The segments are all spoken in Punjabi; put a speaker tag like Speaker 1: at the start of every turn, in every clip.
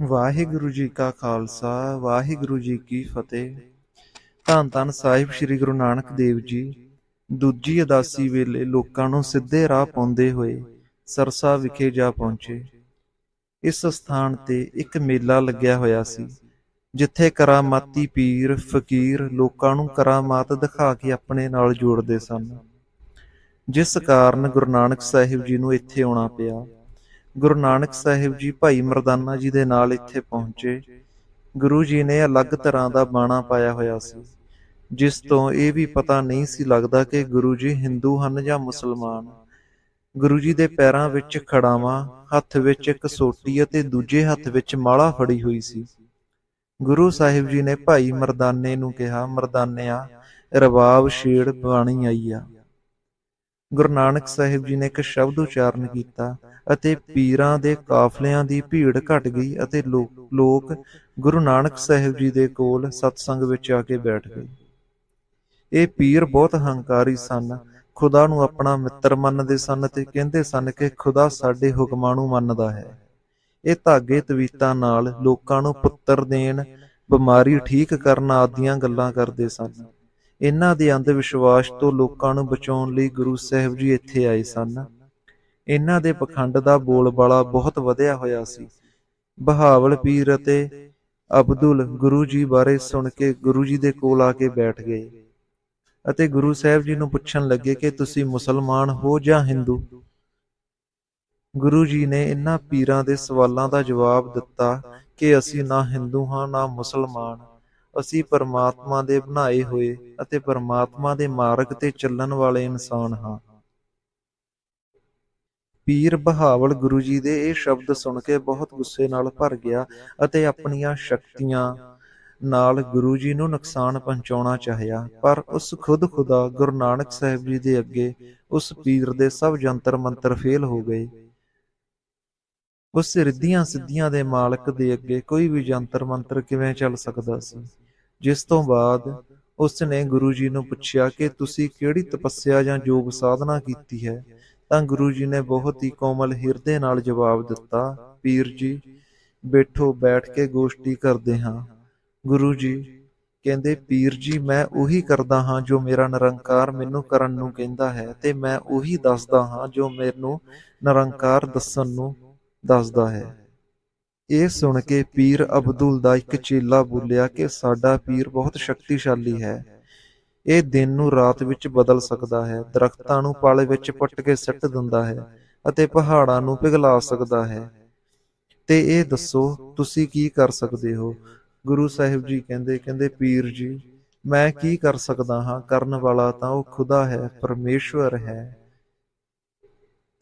Speaker 1: ਵਾਹਿਗੁਰੂ ਜੀ ਕਾ ਖਾਲਸਾ, ਵਾਹਿਗੁਰੂ ਜੀ ਕੀ ਫਤਿਹ। ਧੰਨ ਧੰਨ ਸਾਹਿਬ ਸ੍ਰੀ ਗੁਰੂ ਨਾਨਕ ਦੇਵ ਜੀ। ਦੂਜੀ ਉਦਾਸੀ ਵੇਲੇ ਲੋਕਾਂ ਨੂੰ ਸਿੱਧੇ ਰਾਹ ਪਾਉਂਦੇ ਹੋਏ ਸਰਸਾ ਵਿਖੇ ਜਾ ਪਹੁੰਚੇ। ਇਸ ਸਥਾਨ ਤੇ ਇੱਕ ਮੇਲਾ ਲੱਗਿਆ ਹੋਇਆ ਸੀ, ਜਿੱਥੇ ਕਰਾਮਾਤੀ ਪੀਰ, ਫਕੀਰ ਲੋਕਾਂ ਨੂੰ ਕਰਾਮਾਤ ਦਿਖਾ ਕੇ ਆਪਣੇ ਨਾਲ ਜੋੜਦੇ ਸਨ। ਜਿਸ ਕਾਰਨ ਗੁਰੂ ਨਾਨਕ ਸਾਹਿਬ ਜੀ ਨੂੰ ਇੱਥੇ ਆਉਣਾ ਪਿਆ। ਗੁਰੂ ਨਾਨਕ ਸਾਹਿਬ ਜੀ ਭਾਈ ਮਰਦਾਨਾ ਜੀ ਦੇ ਨਾਲ ਇੱਥੇ ਪਹੁੰਚੇ। ਗੁਰੂ ਜੀ ਨੇ ਅਲੱਗ ਤਰ੍ਹਾਂ ਦਾ ਬਾਣਾ ਪਾਇਆ ਹੋਇਆ ਸੀ, ਜਿਸ ਤੋਂ ਇਹ ਵੀ ਪਤਾ ਨਹੀਂ ਸੀ ਲੱਗਦਾ ਕਿ ਗੁਰੂ ਜੀ ਹਿੰਦੂ ਹਨ ਜਾਂ ਮੁਸਲਮਾਨ। ਗੁਰੂ ਜੀ ਦੇ ਪੈਰਾਂ ਵਿੱਚ ਖੜਾਵਾਂ, ਹੱਥ ਵਿੱਚ ਇੱਕ ਸੋਟੀ ਅਤੇ ਦੂਜੇ ਹੱਥ ਵਿੱਚ ਮਾਲਾ ਫੜੀ ਹੋਈ ਸੀ। ਗੁਰੂ ਸਾਹਿਬ ਜੀ ਨੇ ਭਾਈ ਮਰਦਾਨੇ ਨੂੰ ਕਿਹਾ, ਮਰਦਾਨਿਆ ਰਬਾਬ ਛੇੜ, ਬਾਣੀ ਆਈ ਆ। ਗੁਰੂ ਨਾਨਕ ਸਾਹਿਬ ਜੀ ਨੇ ਇੱਕ ਸ਼ਬਦ ਉਚਾਰਨ ਕੀਤਾ ਅਤੇ ਪੀਰਾਂ ਦੇ ਕਾਫਲਿਆਂ ਦੀ ਭੀੜ ਘਟ ਗਈ ਅਤੇ ਲੋ- ਲੋਕ ਗੁਰੂ ਨਾਨਕ ਸਾਹਿਬ ਜੀ ਦੇ ਕੋਲ ਸਤਸੰਗ ਵਿੱਚ ਆ ਕੇ ਬੈਠ ਗਏ। ਇਹ ਪੀਰ ਬਹੁਤ ਹੰਕਾਰੀ ਸਨ। ਖੁਦਾ ਨੂੰ ਆਪਣਾ ਮਿੱਤਰ ਮੰਨਦੇ ਸਨ ਤੇ ਕਹਿੰਦੇ ਸਨ ਕਿ ਖੁਦਾ ਸਾਡੇ ਹੁਕਮਾਂ ਨੂੰ ਮੰਨਦਾ ਹੈ। ਇਹ ਧਾਗੇ ਤਵੀਤਾਂ ਨਾਲ ਲੋਕਾਂ ਨੂੰ ਪੁੱਤਰ ਦੇਣ, ਬਿਮਾਰੀ ਠੀਕ ਕਰਨ ਆਦੀਆਂ ਗੱਲਾਂ ਕਰਦੇ ਸਨ। ਇਹਨਾਂ ਦੇ ਅੰਧ ਵਿਸ਼ਵਾਸ ਤੋਂ ਲੋਕਾਂ ਨੂੰ ਬਚਾਉਣ ਲਈ ਗੁਰੂ ਸਾਹਿਬ ਜੀ ਇੱਥੇ ਆਏ ਸਨ। ਇਹਨਾਂ ਦੇ ਪਖੰਡ ਦਾ ਬੋਲਬਾਲਾ ਬਹੁਤ ਵਧਿਆ ਹੋਇਆ ਸੀ। ਬਹਾਵਲ ਪੀਰ ਅਤੇ ਅਬਦੁਲ ਗੁਰੂ ਜੀ ਬਾਰੇ ਸੁਣ ਕੇ ਗੁਰੂ ਜੀ ਦੇ ਕੋਲ ਆ ਕੇ ਬੈਠ ਗਏ ਅਤੇ ਗੁਰੂ ਸਾਹਿਬ ਜੀ ਨੂੰ ਪੁੱਛਣ ਲੱਗੇ ਕਿ ਤੁਸੀਂ ਮੁਸਲਮਾਨ ਹੋ ਜਾਂ ਹਿੰਦੂ? ਗੁਰੂ ਜੀ ਨੇ ਇਹਨਾਂ ਪੀਰਾਂ ਦੇ ਸਵਾਲਾਂ ਦਾ ਜਵਾਬ ਦਿੱਤਾ ਕਿ ਅਸੀਂ ਨਾ ਹਿੰਦੂ ਹਾਂ, ਨਾ ਮੁਸਲਮਾਨ। ਅਸੀਂ ਪਰਮਾਤਮਾ ਦੇ ਬਣਾਏ ਹੋਏ ਅਤੇ ਪਰਮਾਤਮਾ ਦੇ ਮਾਰਗ ਤੇ ਚੱਲਣ ਵਾਲੇ ਇਨਸਾਨ ਹਾਂ। ਪੀਰ ਬਹਾਵਲ ਗੁਰੂ ਜੀ ਦੇ ਇਹ ਸ਼ਬਦ ਸੁਣ ਕੇ ਬਹੁਤ ਗੁੱਸੇ ਨਾਲ ਭਰ ਗਿਆ ਅਤੇ ਆਪਣੀਆਂ ਸ਼ਕਤੀਆਂ ਨਾਲ ਗੁਰੂ ਜੀ ਨੂੰ ਨੁਕਸਾਨ ਪਹੁੰਚਾਉਣਾ ਚਾਹਿਆ, ਪਰ ਉਸ ਖੁਦ ਖੁਦਾ ਗੁਰੂ ਨਾਨਕ ਸਾਹਿਬ ਜੀ ਦੇ ਅੱਗੇ ਉਸ ਪੀਰ ਦੇ ਸਭ ਜੰਤਰ ਮੰਤਰ ਫੇਲ ਹੋ ਗਏ। ਉਸ ਰਿੱਧੀਆਂ ਸਿੱਧੀਆਂ ਦੇ ਮਾਲਕ ਦੇ ਅੱਗੇ ਕੋਈ ਵੀ ਜੰਤਰ ਮੰਤਰ ਕਿਵੇਂ ਚੱਲ ਸਕਦਾ ਸੀ? ਜਿਸ ਤੋਂ ਬਾਅਦ ਉਸ ਨੇ ਗੁਰੂ ਜੀ ਨੂੰ ਪੁੱਛਿਆ ਕਿ ਤੁਸੀਂ ਕਿਹੜੀ ਤਪੱਸਿਆ ਜਾਂ ਯੋਗ ਸਾਧਨਾ ਕੀਤੀ ਹੈ? ਤਾਂ ਗੁਰੂ ਜੀ ਨੇ ਬਹੁਤ ਹੀ ਕੋਮਲ ਹਿਰਦੇ ਨਾਲ ਜਵਾਬ ਦਿੱਤਾ, ਪੀਰ ਜੀ, ਬੈਠੋ, ਬੈਠ ਕੇ ਗੋਸ਼ਟੀ ਕਰਦੇ ਹਾਂ। ਗੁਰੂ ਜੀ ਕਹਿੰਦੇ, ਪੀਰ ਜੀ, ਮੈਂ ਉਹੀ ਕਰਦਾ ਹਾਂ ਜੋ ਮੇਰਾ ਨਿਰੰਕਾਰ ਮੈਨੂੰ ਕਰਨ ਨੂੰ ਕਹਿੰਦਾ ਹੈ ਤੇ ਮੈਂ ਉਹੀ ਦੱਸਦਾ ਹਾਂ ਜੋ ਮੈਨੂੰ ਨਿਰੰਕਾਰ ਦੱਸਣ ਨੂੰ ਦੱਸਦਾ ਹੈ। ਇਹ ਸੁਣ ਕੇ ਪੀਰ ਅਬਦੁਲ ਦਾ ਇੱਕ ਚੇਲਾ ਬੋਲਿਆ ਕਿ ਸਾਡਾ ਪੀਰ ਬਹੁਤ ਸ਼ਕਤੀਸ਼ਾਲੀ ਹੈ। ਇਹ ਦਿਨ ਨੂੰ ਰਾਤ ਵਿੱਚ ਬਦਲ ਸਕਦਾ ਹੈ। ਦਰਖਤਾਂ ਨੂੰ ਪਲ ਵਿੱਚ ਪੱਟ ਕੇ ਸੱਟ ਦਿੰਦਾ ਹੈ ਅਤੇ ਪਹਾੜਾਂ ਨੂੰ ਪਿਘਲਾ ਸਕਦਾ ਹੈ। ਤੇ ਇਹ ਦੱਸੋ, ਤੁਸੀਂ ਕੀ ਕਰ ਸਕਦੇ ਹੋ? ਗੁਰੂ ਸਾਹਿਬ ਜੀ ਕਹਿੰਦੇ ਕਹਿੰਦੇ, ਪੀਰ ਜੀ, ਮੈਂ ਕੀ ਕਰ ਸਕਦਾ ਹਾਂ? ਕਰਨ ਵਾਲਾ ਤਾਂ ਉਹ ਖੁਦਾ ਹੈ, ਪਰਮੇਸ਼ਵਰ ਹੈ।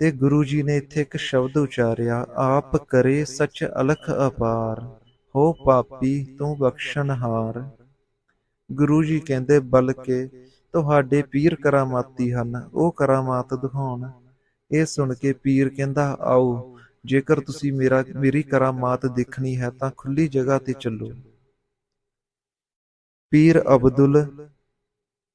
Speaker 1: ਤੇ ਗੁਰੂ ਜੀ ਨੇ ਇੱਥੇ ਇੱਕ ਸ਼ਬਦ ਉਚਾਰਿਆ, ਆਪ ਕਰੇ ਸੱਚ ਅਲਖ ਅਪਾਰ, ਹੋ ਪਾਪੀ ਤੂੰ ਬਖਸ਼ਣਹਾਰ ਗੁਰੂ ਜੀ ਕਹਿੰਦੇ, ਬਲਕਿ ਤੁਹਾਡੇ ਪੀਰ ਕਰਾਮਾਤੀ ਹਨ, ਉਹ ਕਰਾਮਾਤ ਦਿਖਾਉਣ। ਇਹ ਸੁਣ ਕੇ ਪੀਰ ਕਹਿੰਦਾ, ਆਓ, ਜੇਕਰ ਤੁਸੀਂ ਮੇਰਾ, ਮੇਰੀ ਕਰਾਮਾਤ ਦੇਖਣੀ ਹੈ ਤਾਂ ਖੁੱਲੀ ਜਗ੍ਹਾ ਤੇ ਚੱਲੋ। ਪੀਰ ਅਬਦੁਲ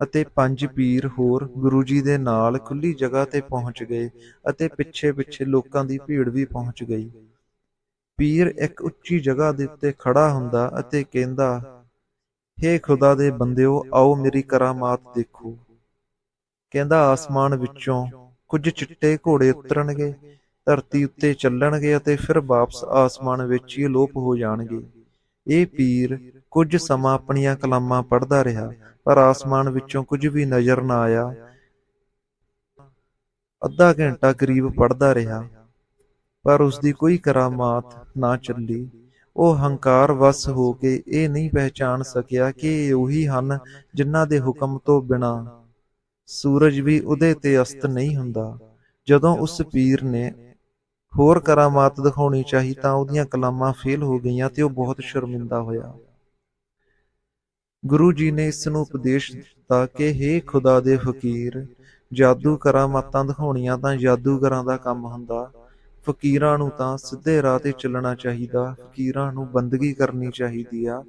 Speaker 1: ਅਤੇ ਪੰਜ ਪੀਰ ਹੋਰ ਗੁਰੂ ਜੀ ਦੇ ਨਾਲ ਖੁੱਲੀ ਜਗ੍ਹਾ ਤੇ ਪਹੁੰਚ ਗਏ ਅਤੇ ਪਿੱਛੇ ਪਿੱਛੇ ਲੋਕਾਂ ਦੀ ਭੀੜ ਵੀ ਪਹੁੰਚ ਗਈ। ਪੀਰ ਇੱਕ ਉੱਚੀ ਜਗ੍ਹਾ ਦੇ ਉੱਤੇ ਖੜਾ ਹੁੰਦਾ ਅਤੇ ਕਹਿੰਦਾ, ਹੇ ਖੁਦਾ ਦੇ ਬੰਦਿਓ, ਆਓ ਮੇਰੀ ਕਰਾਮਾਤ ਦੇਖੋ। ਕਹਿੰਦਾ, ਆਸਮਾਨ ਵਿੱਚੋਂ ਕੁਝ ਚਿੱਟੇ ਘੋੜੇ ਉਤਰਨਗੇ, ਧਰਤੀ ਉੱਤੇ ਚੱਲਣਗੇ ਅਤੇ ਫਿਰ ਵਾਪਸ ਆਸਮਾਨ ਵਿੱਚ ਹੀ ਅਲੋਪ ਹੋ ਜਾਣਗੇ। ਇਹ ਪੀਰ ਕੁਝ ਸਮਾਂ ਆਪਣੀਆਂ ਕਲਾਮਾਂ ਪੜ੍ਹਦਾ ਰਿਹਾ, ਪਰ ਆਸਮਾਨ ਵਿੱਚੋਂ ਕੁਝ ਵੀ ਨਜ਼ਰ ਨਾ ਆਇਆ। ਅੱਧਾ ਘੰਟਾ ਕਰੀਬ ਪੜ੍ਹਦਾ ਰਿਹਾ, ਪਰ ਉਸ ਦੀ ਕੋਈ ਕਰਾਮਾਤ ਨਾ ਚੱਲੀ। ਉਹ ਹੰਕਾਰ ਵਸ ਹੋ ਕੇ ਇਹ ਨਹੀਂ ਪਹਿਚਾਨ ਸਕਿਆ ਕਿ ਇਹ ਉਹੀ ਹਨ ਜਿਨ੍ਹਾਂ ਦੇ ਹੁਕਮ ਤੋਂ ਬਿਨਾ ਸੂਰਜ ਵੀ ਉਹਦੇ ਤੇ ਅਸਤ ਨਹੀਂ ਹੁੰਦਾ। ਜਦੋਂ ਉਸ ਪੀਰ ਨੇ ਹੋਰ ਕਰਾਮਾਤ ਦਿਖਾਉਣੀ ਚਾਹੀ ਤਾਂ ਉਹਦੀਆਂ ਕਲਾਮਾਂ ਫੇਲ ਹੋ ਗਈਆਂ ਤੇ ਉਹ ਬਹੁਤ ਸ਼ਰਮਿੰਦਾ ਹੋਇਆ। ਗੁਰੂ ਜੀ ਨੇ ਇਸ ਨੂੰ ਉਪਦੇਸ਼ ਦਿੱਤਾ ਕਿ हे ਖੁਦਾ ਦੇ ਫਕੀਰ ਜਾਦੂ ਕਰਾਮਾਤਾਂ ਦਿਖਾਉਣੀਆਂ ਤਾਂ ਜਾਦੂਗਰਾਂ ਦਾ ਕੰਮ ਹੁੰਦਾ। ਫਕੀਰਾਂ ਨੂੰ ਤਾਂ ਸਿੱਧੇ ਰਾਹ ਤੇ ਚੱਲਣਾ ਚਾਹੀਦਾ। ਫਕੀਰਾਂ ਨੂੰ ਬੰਦਗੀ ਕਰਨੀ ਚਾਹੀਦੀ ਆ।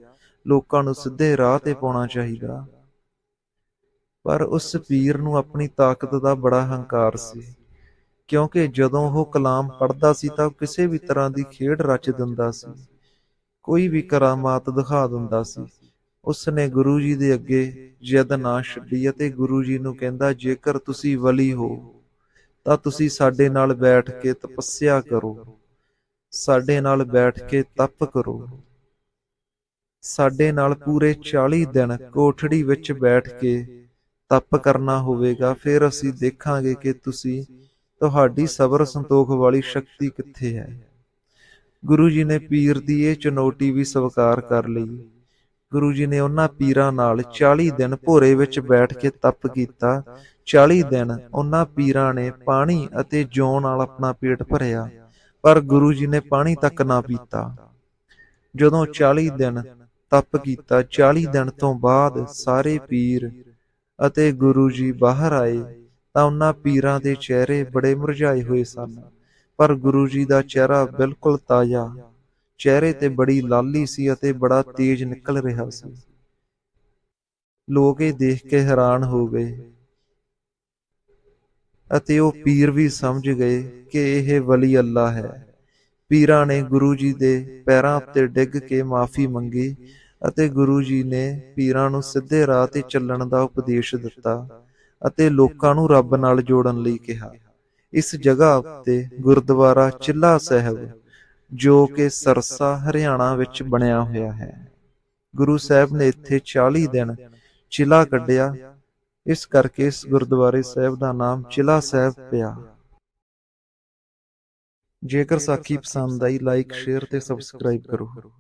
Speaker 1: ਲੋਕਾਂ ਨੂੰ ਸਿੱਧੇ ਰਾਹ ਤੇ ਪਾਉਣਾ ਚਾਹੀਦਾ। ਪਰ ਉਸ ਪੀਰ ਨੂੰ ਆਪਣੀ ਤਾਕਤ ਦਾ ਬੜਾ ਹੰਕਾਰ ਸੀ। ਕਿਉਂਕਿ ਜਦੋਂ ਉਹ ਕਲਾਮ ਪੜ੍ਹਦਾ ਸੀ ਤਾਂ ਉਹ ਕਿਸੇ ਵੀ ਤਰ੍ਹਾਂ ਦੀ ਖੇਡ ਰਚ ਦਿੰਦਾ ਸੀ। ਕੋਈ ਵੀ ਕਰਾਮਾਤ ਦਿਖਾ ਦਿੰਦਾ ਸੀ। ਉਸ ਨੇ ਗੁਰੂ ਜੀ ਦੇ ਅੱਗੇ ਜਿੱਦ ਨਾ ਛੱਡੀ ਅਤੇ ਗੁਰੂ ਜੀ ਨੂੰ ਕਹਿੰਦਾ, ਜੇਕਰ ਤੁਸੀਂ ਵਲੀ ਹੋ, ਤਾਂ ਤੁਸੀਂ ਸਾਡੇ ਨਾਲ ਬੈਠ ਕੇ ਤਪੱਸਿਆ ਕਰੋ। ਸਾਡੇ ਨਾਲ ਬੈਠ ਕੇ ਤਪ ਕਰੋ। ਸਾਡੇ ਨਾਲ ਪੂਰੇ 40 ਦਿਨ ਕੋਠੜੀ ਵਿੱਚ ਬੈਠ ਕੇ ਤਪ ਕਰਨਾ ਹੋਵੇਗਾ। ਫਿਰ ਅਸੀਂ ਦੇਖਾਂਗੇ ਕਿ ਤੁਸੀਂ ਤੁਹਾਡੀ ਸਬਰ ਸੰਤੋਖ ਵਾਲੀ ਸ਼ਕਤੀ ਕਿੱਥੇ ਹੈ? ਗੁਰੂ ਜੀ ਨੇ ਪੀਰ ਦੀ ਇਹ ਚੁਣੌਤੀ ਵੀ ਸਵੀਕਾਰ ਕਰ ਲਈ। ਗੁਰੂ ਜੀ ਨੇ ਉਹਨਾਂ ਪੀਰਾਂ ਨਾਲ 40 ਦਿਨ ਭੋਰੇ ਵਿੱਚ ਬੈਠ ਕੇ ਤਪ ਕੀਤਾ। 40 ਦਿਨ ਉਹਨਾਂ ਪੀਰਾਂ ਨੇ ਪਾਣੀ ਅਤੇ ਜੌਂ ਨਾਲ ਆਪਣਾ ਪੇਟ ਭਰਿਆ। ਪਰ ਗੁਰੂ ਜੀ ਨੇ ਪਾਣੀ ਤੱਕ ਨਾ ਪੀਤਾ। ਜਦੋਂ 40 ਦਿਨ ਤਪ ਕੀਤਾ 40 ਦਿਨ ਤੋਂ ਬਾਅਦ ਸਾਰੇ ਪੀਰ ਅਤੇ ਗੁਰੂ ਜੀ ਬਾਹਰ ਆਏ। ਤਾਂ ਉਹਨਾਂ ਪੀਰਾਂ ਦੇ ਚਿਹਰੇ ਬੜੇ ਮੁਰਝਾਏ ਹੋਏ ਸਨ। ਪਰ ਗੁਰੂ ਜੀ ਦਾ ਚਿਹਰਾ ਬਿਲਕੁਲ ਤਾਜ਼ਾ, ਚਿਹਰੇ ਤੇ ਬੜੀ ਲਾਲੀ ਸੀ ਅਤੇ ਬੜਾ ਤੇਜ਼ ਨਿਕਲ ਰਿਹਾ ਸੀ। ਲੋਕ ਇਹ ਦੇਖ ਕੇ ਹੈਰਾਨ ਹੋ ਗਏ ਅਤੇ ਉਹ ਪੀਰ ਵੀ ਸਮਝ ਗਏ ਕਿ ਇਹ ਵਲੀ ਅੱਲਾ ਹੈ। ਪੀਰਾਂ ਨੇ ਗੁਰੂ ਜੀ ਦੇ ਪੈਰਾਂ ਉੱਤੇ ਡਿੱਗ ਕੇ ਮਾਫੀ ਮੰਗੀ ਅਤੇ ਗੁਰੂ ਜੀ ਨੇ ਪੀਰਾਂ ਨੂੰ ਸਿੱਧੇ ਰਾਹ ਤੇ ਚੱਲਣ ਦਾ ਉਪਦੇਸ਼ ਦਿੱਤਾ। ਅਤੇ ਲੋਕਾਂ ਨੂੰ ਰੱਬ ਨਾਲ ਜੋੜਨ ਲਈ ਕਿਹਾ। ਇਸ ਜਗ੍ਹਾ ਉੱਤੇ ਗੁਰਦੁਆਰਾ ਚਿੱਲਾ ਸਾਹਿਬ, ਜੋ ਕਿ ਸਰਸਾ, ਹਰਿਆਣਾ ਵਿੱਚ ਬਣਿਆ ਹੋਇਆ ਹੈ। ਗੁਰੂ ਸਾਹਿਬ ਨੇ ਇੱਥੇ 40 ਦਿਨ ਚਿਲਾ ਕੱਢਿਆ। ਇਸ ਕਰਕੇ ਇਸ ਗੁਰਦੁਆਰੇ ਸਾਹਿਬ ਦਾ ਨਾਮ ਚਿਲਾ ਸਾਹਿਬ ਪਿਆ। ਜੇਕਰ ਸਾਖੀ ਪਸੰਦ ਆਈ ਲਾਈਕ ਸ਼ੇਅਰ ਤੇ ਸਬਸਕ੍ਰਾਈਬ ਕਰੋ।